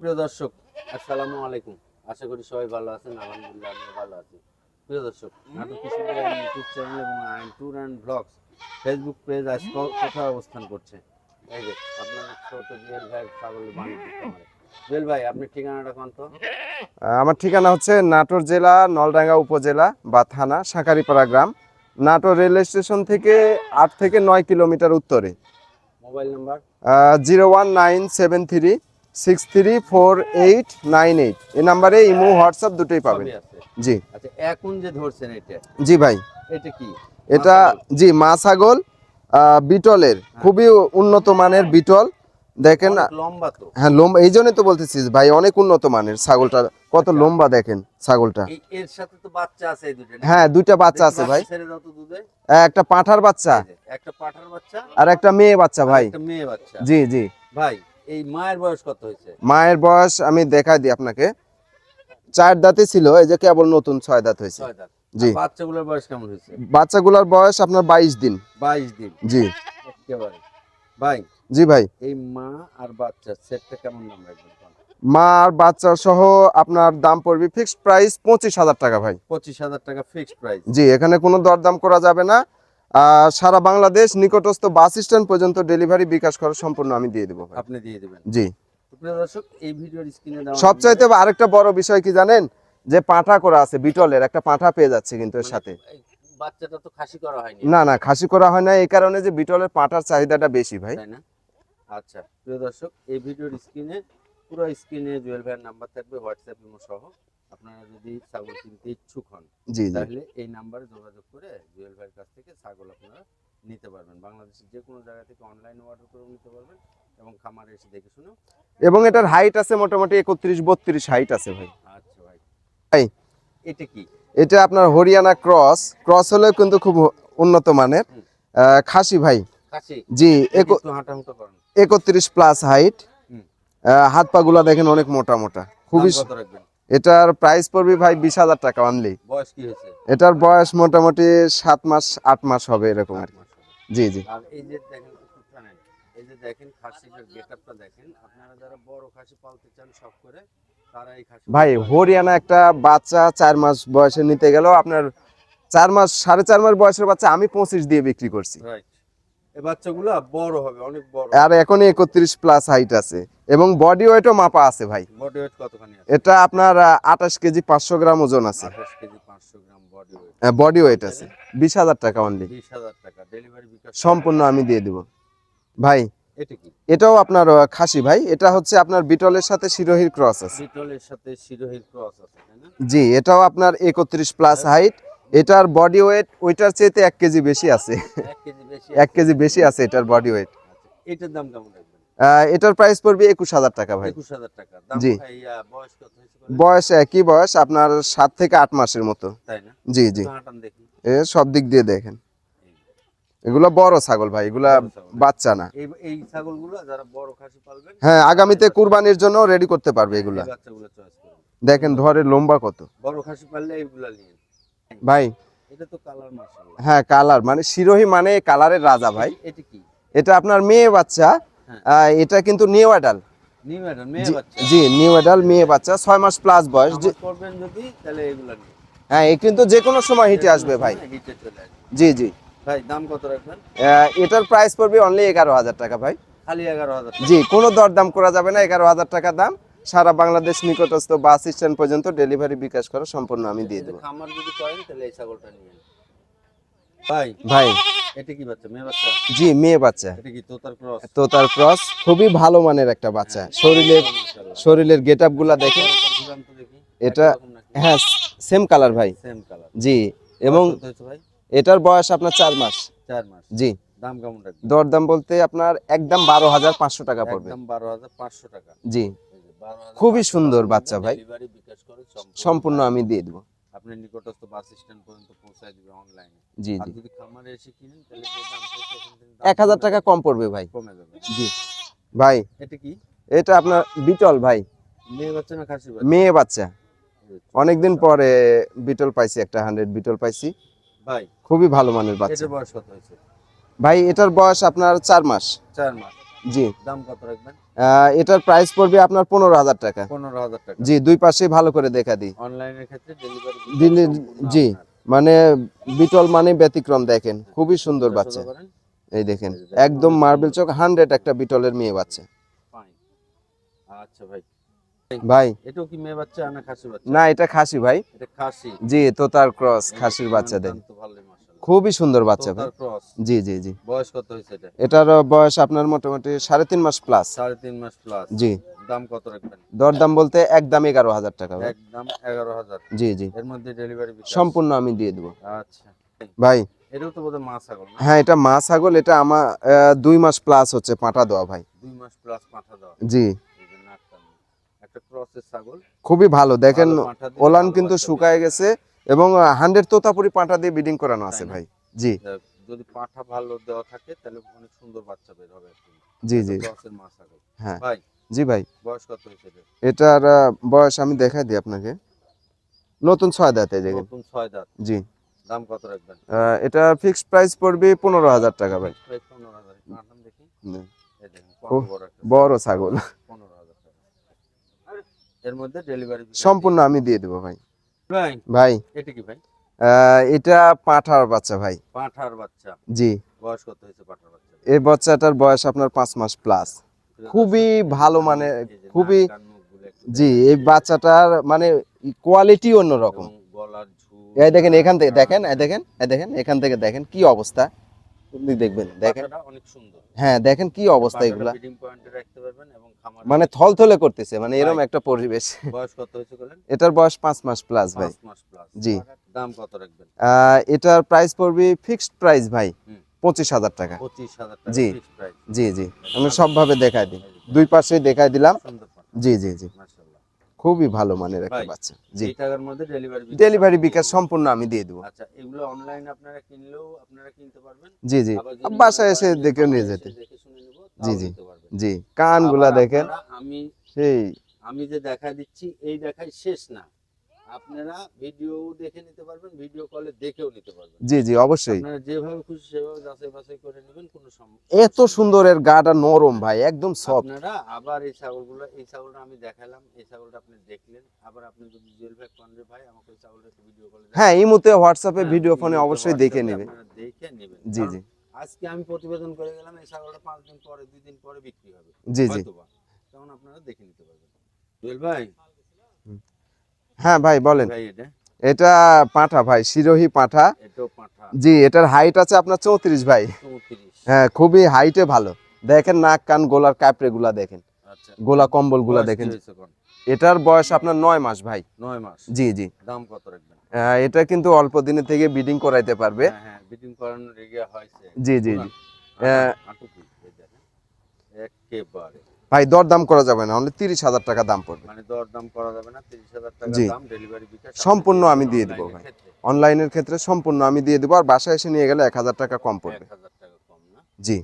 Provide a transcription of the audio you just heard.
প্রিয় দর্শক আসসালামু আলাইকুম। আশা করি সবাই ভালো আছেন আলহামদুলিল্লাহ আমিও ভালো আছি। প্রিয় দর্শক নাটক ইউটিউব চ্যানেল এবং আইন tour and blogs Facebook page আজ কোথায় অবস্থান করছে? এই যে আপনার ছোট জুয়েল ভাইয়ের ছাগলের জুয়েল ভাই আপনার ঠিকানাটা কোন তো? আমার ঠিকানা হচ্ছে নাটোর জেলা নলডাঙ্গা উপজেলা বা থানা শাঁকারিপাড়া গ্রাম। নাটোর রেল স্টেশন থেকে আট থেকে নয় কিলোমিটার উত্তরে। Mobile number? Zero one nine seven three six three four eight nine eight. এই নাম্বারে ইমো হোয়াটসঅ্যাপ দুটোই পাবেন। জি। আচ্ছা এখন যে ধরছেন এটা? জি ভাই। এটা কি? এটা জি মা ছাগল বিটলের। খুবই উন্নত মানের বিটল। দেখেন লম্বা তো। হ্যাঁ লম্বা। এই জন্যই তো বলতেছি ভাই অনেক উন্নত মানের ছাগলটা। কত লম্বা দেখেন ছাগলটা। এর সাথে তো বাচ্চা আছে দুটো হ্যাঁ দুইটা বাচ্চা আছে ভাই। একটা পাঁঠার বাচ্চা। একটা পাঠার বাচ্চা আর একটা মেয়ে বাচ্চা ভাই। একটা মেয়ে বাচ্চা। জি জি। ভাই এই মায়ের বয়স কত হয়েছে? মায়ের বয়স আমি দেখাই দিই আপনাকে। চার দাঁতে ছিল এই যে কেবল নতুন ছয় দাঁত হয়েছে। জি। বাচ্চাগুলোর বয়স কেমন হয়েছে? বাচ্চাগুলোর বয়স আপনার বাইশ দিন। বাইশ দিন। জি। একেবারে। ভাই জি ভাই। এই মা আর বাচ্চা সেটটা কেমন দাম রাখবেন মা আর বাচ্চা সহ আপনার দাম পড়বে ফিক্সড প্রাইস পঁচিশ হাজার টাকা ভাই। পঁচিশ হাজার টাকা ফিক্সড প্রাইস জি এখানে কোনো দরদাম করা যাবে না। সারা বাংলাদেশ নিকটস্থ বাস স্ট্যান্ড পর্যন্ত ডেলিভারি বিকাশ খরচ সম্পূর্ণ আমি দিয়ে দেবো আপনি দিয়ে দেবেন। জি। সবচাইতে আরেকটা বড় বিষয় কি জানেন? যে পাঁঠা করা আছে বিটলের একটা পাঁঠা পেয়ে যাচ্ছে কিন্তু এর সাথে। এই বাচ্চাটা তো খাসি করা হয়নি। না না খাসি করা হয় না এই কারণে যে বিটলের পাঁঠার চাহিদাটা বেশি ভাই। আচ্ছা প্রিয় দর্শক এই ভিডিওর স্ক্রিনে পুরো স্ক্রিনে জুয়েল ভাইয়ের নাম্বার থাকবে হোয়াটসঅ্যাপ ইমো সহ। আপনারা যদি ছাগল কিনতে ইচ্ছুক হন জি তাহলে এই নাম্বারে যোগাযোগ করে জুয়েল ভাইয়ের কাছ থেকে ছাগল আপনারা নিতে পারবেন। বাংলাদেশের যে কোনো জায়গা থেকে অনলাইনে অর্ডার করে নিতে পারবেন এবং খামারে এসে দেখে শুনে এবং এটার হাইট আছে মোটামুটি একত্রিশ বত্রিশ হাইট আছে ভাই। আচ্ছা ভাই। ভাই। এটা কি? এটা আপনার হরিয়ানা ক্রস ক্রস হলেও কিন্তু খুব উন্নত মানের। খাসি ভাই। জি একত্রিশ প্লাস হাইট। হাত পা গুলা দেখেন অনেক মোটা মোটা। খুবই এটার প্রাইস পড়বে ভাই বিশ হাজার টাকা অনলি বয়স কি হয়েছে? এটার বয়স মোটামুটি সাত মাস আট মাস হবে এরকম আর জি জি। আর এই যে দেখেন এই যে দেখেন খাসিটার গেটআপটা দেখেন আপনারা যারা বড় খাসি পালতে চান শখ করে তারা এই খাসি ভাই হরিয়ানা একটা বাচ্চা চার মাস বয়সে নিতে গেল আপনার চার মাস সাড়ে চার মাস বয়সের বাচ্চা আমি পঁচিশ দিয়ে বিক্রি করছি। রাইট এই বাচ্চাগুলো বড় হবে অনেক বড়। আর এখন একত্রিশ প্লাস হাইট আছে। এবং বডি ওয়েটও মাপা আছে ভাই। বডি ওয়েট কতখানি আছে? এটা আপনার আঠাশ কেজি পাঁচশো গ্রাম ওজন আছে। K G gram body weight body weight আছে। টাকা অনলি বিশ হাজার টাকা। ডেলিভারি বিকাশ সম্পূর্ণ আমি দিয়ে দেব। ভাই এটা কি? এটাও আপনার খাসি ভাই। এটা হচ্ছে আপনার বিটলের সাথে শিরোহির ক্রস আছে। বিটলের সাথে শিরোহির ক্রস আছে তাই না? জি এটাও আপনার একত্রিশ প্লাস হাইট এটার বডি ওয়েট ওইটার চেয়েতে এক কেজি বেশি আছে। এক কেজি বেশি আছে এটার বডি ওয়েট আচ্ছা, এটার দাম কেমন এটার প্রাইস পড়বে একুশ হাজার টাকা ভাই। টাকা। জি। বয়স একই বয়স আপনার সাত থেকে আট মাসের মতো। জি জি। এ সব দিক দিয়ে দেখেন। এগুলো বড় ছাগল ভাই এগুলা। বাচ্চা না। এই এই ছাগলগুলো যারা বড় খাসি পালবেন হ্যাঁ আগামীতে কুরবানির জন্য রেডি করতে পারবে এগুলা। দেখেন ধরে লম্বা কত। বড় খাসি পাললে এইগুলা নিন ভাই। এটা তো কালার মাশাআল্লাহ। হ্যাঁ কালার। মানে শিরোহী মানে কালারের রাজা ভাই। এটা কি? এটা আপনার মেয়ে বাচ্চা। হ্যাঁ। এটা কিন্তু নিউ অ্যাডাল নিউ মেয়ে বাচ্চা। জি নিউ অ্যাডাল মেয়ে বাচ্চা ছয় মাস প্লাস বয়স। করবেন যদি তাহলে এগুলা হ্যাঁ এ কিন্তু যে কোনো সময় হিটে আসবে ভাই। হিটে চলে আসবে। জি জি। ভাই দাম কত রাখবেন? এটার প্রাইস পড়বে অনলি এগারো হাজার টাকা ভাই। খালি এগারো হাজার টাকা। জি কোনো দরদাম করা যাবে না এগারো হাজার টাকা দাম। সারা বাংলাদেশ নিকটস্থ বাস স্ট্যান্ড পর্যন্ত ডেলিভারি বিকাশ করা সম্পূর্ণ আমি দিয়ে দেবো। খামার যদি করেন তাহলে এই ছাগলটা নিয়ে ভাই ভাই। এটা কি বাচ্চা? মেয়ে বাচ্চা? জি মেয়ে বাচ্চা। এটা কি তোতার ক্রস? খুবই ভালো মানের একটা বাচ্চা। শরীরের শরীরের গেট আপগুলা দেখে? এটা- হ্যাঁ সেম কালার ভাই। সেম কালার জি এবং এটার বয়স আপনার চার মাস। চার মাস। জি। দাম কেমন দরদাম বলতে আপনার একদম বারো হাজার পাঁচশো টাকা পড়বে। একদম বারো হাজার পাঁচশো টাকা। জি। এই যে 12,500 খুবই সুন্দর বাচ্চা ভাই। সম্পূর্ণ আমি দিয়ে দেবো। আপনি নিকটস্থ বাস স্ট্যান্ড পর্যন্ত পৌঁছায় দিবে অনলাইনে জি জি। যদি খামারে এসে কিনেন তাহলে যে দাম চাইছে এখান এক হাজার টাকা কম পড়বে ভাই। কমে যাবে। জি। ভাই এটা কি? এটা আপনার বিটল ভাই। মেয়ে বাচ্চা না খাসি বাচ্চা? মেয়ে বাচ্চা। অনেকদিন পরে বিটল পাইছি একটা হান্ড্রেড বিটল পাইছি। ভাই খুবই ভালো মানের বাচ্চা। এটার বয়স কত হয়েছে? ভাই এটার বয়স আপনার চার মাস। চার মাস। জি। দাম কত রাখবেন? এটার প্রাইস পড়বে আপনার পনেরো হাজার টাকা। পনেরো হাজার টাকা। জি দুই পাশে ভালো করে দেখা দিই। অনলাইনের ক্ষেত্রে ডেলিভারি জি। মানে বিটল মানে ব্যতিক্রম দেখেন খুবই সুন্দর বাচ্চা। এই দেখেন একদম মার্বেল চক হান্ড্রেড একটা বিটলের মেয়ে বাচ্চা। আচ্ছা ভাই। ভাই। এটাও কি মেয়ে বাচ্চা না খাসি বাচ্চা? না এটা খাসি ভাই। এটা খাসি। জি তোতার ক্রস খাসির বাচ্চা দেন খুবই সুন্দর বাচ্চা ভাই। জি জি জি। বয়স কত হয়েছে এটা? এটার বয়স আপনার মোটামুটি সাড়ে তিন মাস প্লাস সাড়ে তিন মাস প্লাস জি। দাম কত রাখবেন? দরদাম বলতে একদম এগারো হাজার টাকা ভাই। একদম এগারো হাজার। জি জি। এর মধ্যে ডেলিভারি সম্পূর্ণ আমি দিয়ে দেবো। আচ্ছা। ভাই। এটাও তো বোধহয় মাছ ছাগল হ্যাঁ এটা মা ছাগল এটা আমার দুই মাস প্লাস হচ্ছে পাঁটা দেওয়া ভাই। দুই মাস প্লাস দেওয়া। জি। একটা ক্রসের ছাগল। খুবই ভালো। দেখেন ওলান কিন্তু শুকায় গেছে। এবং হান্ড্রেড তোতাপুরি পাঁটা দিয়ে বিডিং করানো আছে ভাই। জি। যদি পাঠা ভালো দেওয়া থাকে তাহলে অনেক সুন্দর বাচ্চা বের হবে জি জি। হ্যাঁ। ভাই জি ভাই। বয়স কত হয়েছে এটার? বয়স আমি দেখাই দিই আপনাকে। নতুন ছয় দাঁতে দেখেন নতুন ছয় দাঁত। জি। দাম কত রাখবেন? এটা ফিক্সড প্রাইস পড়বে পনেরো হাজার টাকা ভাই। এই বড় ছাগল। এর মধ্যে ডেলিভারি সম্পূর্ণ আমি দিয়ে দেবো ভাই। ভাই ভাই। এটা কি ভাই? এটা পাঁঠার বাচ্চা ভাই। পাঁঠার বাচ্চা। জি। বয়স কত হয়েছে পাঁঠার বাচ্চা? এই বাচ্চাটার বয়স আপনার পাঁচ মাস প্লাস খুবই ভালো মানে খুবই জি এই বাচ্চাটার মানে কোয়ালিটি অন্যরকম। এই দেখেন এখান থেকে দেখেন এই দেখেন এই দেখেন এখান থেকে দেখেন কি অবস্থা। আপনি দেখবেন দেখেন অনেক সুন্দর। হ্যাঁ দেখেন কি অবস্থা এগুলা। ফিডিং পয়েন্টে রাখতে পারবেন এবং খামার মানে থলথলে করতেছে মানে এরকম একটা পরিবেশ। বয়স কত হয়েছে বলেন? এটার বয়স পাঁচ মাস প্লাস ভাই। পাঁচ মাস প্লাস জি। দাম কত রাখবেন? আহ, এটার প্রাইস পড়বে ফিক্সড প্রাইস ভাই পঁচিশ হাজার টাকা। পঁচিশ হাজার টাকা জি। জি জি। আমি সবভাবে দেখাই দিই। দুই পাশে দেখাই দিলাম। জি জি জি। খুবই ভালো মানের একটা বাচ্চা। জি। টাকার মধ্যে ডেলিভারি ডেলিভারি বিকাশ সম্পূর্ণ আমি দিয়ে দেবো। আচ্ছা এগুলো অনলাইন আপনারা কিনলেও আপনারা কিনতে পারবেন। জি জি। বাসায় এসে দেখে নিয়ে যেতে। শুনে জি, জি। পারবেন। জি কানগুলা দেখেন। আমি সেই। আমি যে দেখা দিচ্ছি এই দেখাই শেষ না। আপনারা ভিডিও দেখে নিতে পারবেন ভিডিও কলে দেখেও নিতে পারবেন। জি জি অবশ্যই। আপনারা যেভাবে খুশি সেভাবে যাচাই বাছাই করে নেবেন কোনো সমস্যা এত সুন্দরের গাটা নরম ভাই একদম সফট আপনারা আবার এই ছাগলগুলো এই ছাগলটা আমি দেখালাম এই ছাগলটা আপনি দেখলেন। আবার আপনি যদি জুয়েল ভাই রে ভাই আমাকে এই ছাগলটা ভিডিও কলে হ্যাঁ ইমুতে হোয়াটসঅ্যাপে হ্যাঁ, ভিডিও ফোনে অবশ্যই দেখে নেবেন। আপনারা দেখে নেবেন। জি জি। আজকে আমি প্রতিবেদন করে গেলাম এই ছাগলটা পাঁচ দিন পরে দুই দিন পরে বিক্রি হবে। জি জি। তখন আপনারা দেখে নিতে পারবেন। জুয়েল ভাই হ্যাঁ ভাই বলেন। এটা? পাঁঠা ভাই শিরোহী পাঁঠা। পাঠা। জি এটার হাইট আছে আপনার চৌত্রিশ ভাই। হ্যাঁ খুবই হাইটে ভালো। দেখেন নাক কান গোলার কাপড়ে গুলা দেখেন। আচ্ছা। গোলা কম্বলগুলা দেখেন। এটার বয়স আপনার নয় মাস ভাই। নয় মাস? জি জি। দাম কত রাখবেন? এটা কিন্তু অল্প দিনের থেকে বিডিং করাইতে পারবে। হ্যাঁ হ্যাঁ জি জি জি। একেবারে। ভাই দরদাম করা যাবে না অনলি তিরিশ হাজার টাকা দাম পড়বে। মানে দরদাম করা যাবে না তিরিশ হাজার টাকা। দাম ডেলিভারি বিকাশ সম্পূর্ণ আমি দিয়ে দেবো ভাই। অনলাইনের ক্ষেত্রে। সম্পূর্ণ আমি দিয়ে দেবো আর বাসায় এসে নিয়ে গেলে এক হাজার টাকা কম পড়বে। এক হাজার টাকা কম না? জি।